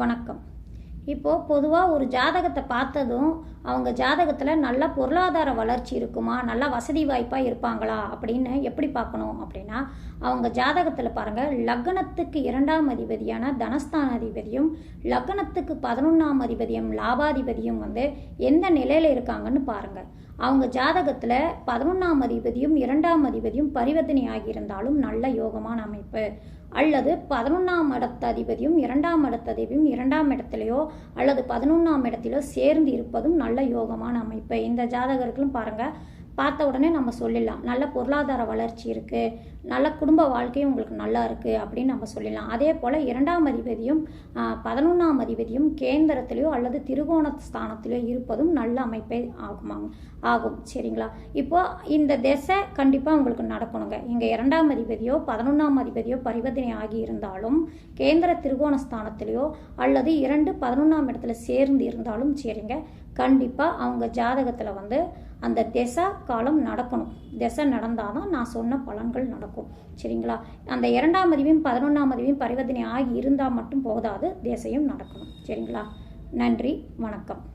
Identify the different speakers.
Speaker 1: வணக்கம். இப்போது பொதுவாக ஒரு ஜாதகத்தை பார்த்ததும் அவங்க ஜாதகத்தில் நல்ல பொருளாதார வளர்ச்சி இருக்குமா? நல்ல வசதி வாய்ப்பாக இருப்பாங்களா? அப்படின்னு எப்படி பார்க்கணும் அப்படின்னா அவங்க ஜாதகத்தில் பாருங்கள் லக்னத்துக்கு இரண்டாம் அதிபதியான தனஸ்தானாதிபதியும் லக்னத்துக்கு பதினொன்றாம் அதிபதியும் லாபாதிபதியும் வந்து எந்த நிலையில் இருக்காங்கன்னு பாருங்கள் அவங்க ஜாதகத்தில் பதினொன்றாம் அதிபதியும் இரண்டாம் அதிபதியும் பரிவர்த்தனை ஆகியிருந்தாலும் நல்ல யோகமான அமைப்பு. அல்லது பதினொன்றாம் இடத்த அதிபதியும் இரண்டாம் இடத்த அதிபதியும் இரண்டாம் இடத்துலையோ அல்லது பதினொன்றாம் இடத்திலோ சேர்ந்து இருப்பதும் நல்ல யோகமான அமைப்பு. இந்த ஜாதகர்களும் பாருங்கள் பார்த்த உடனே நம்ம சொல்லிடலாம். நல்ல பொருளாதார வளர்ச்சி இருக்குது நல்ல குடும்ப வாழ்க்கையும் உங்களுக்கு நல்லா இருக்குது அப்படின்னு நம்ம சொல்லிடலாம். அதே போல் இரண்டாம் அதிபதியும் பதினொன்றாம் அதிபதியும் கேந்திரத்திலேயோ அல்லது திருகோண ஸ்தானத்திலேயோ இருப்பதும் நல்ல அமைப்பை ஆகுமாங்க ஆகும். சரிங்களா? இப்போது இந்த திசை கண்டிப்பாக உங்களுக்கு நடக்கணுங்க. இங்கே இரண்டாம் அதிபதியோ பதினொன்றாம் அதிபதியோ பரிவர்த்தனை ஆகி இருந்தாலும் கேந்திர திருகோண ஸ்தானத்திலேயோ அல்லது இரண்டு பதினொன்றாம் இடத்துல சேர்ந்து இருந்தாலும் சரிங்க. கண்டிப்பாக அவங்க ஜாதகத்தில் வந்து அந்த திசை காலம் நடக்கணும். திசை நடந்தால் தான் நான் சொன்ன பலன்கள் நடக்கும். சரிங்களா? அந்த இரண்டாம் பதிவையும் பதினொன்றாம் பதிவையும் பரிவர்த்தனை ஆகி இருந்தால் மட்டும் போதாது திசையும் நடக்கணும். சரிங்களா? நன்றி வணக்கம்.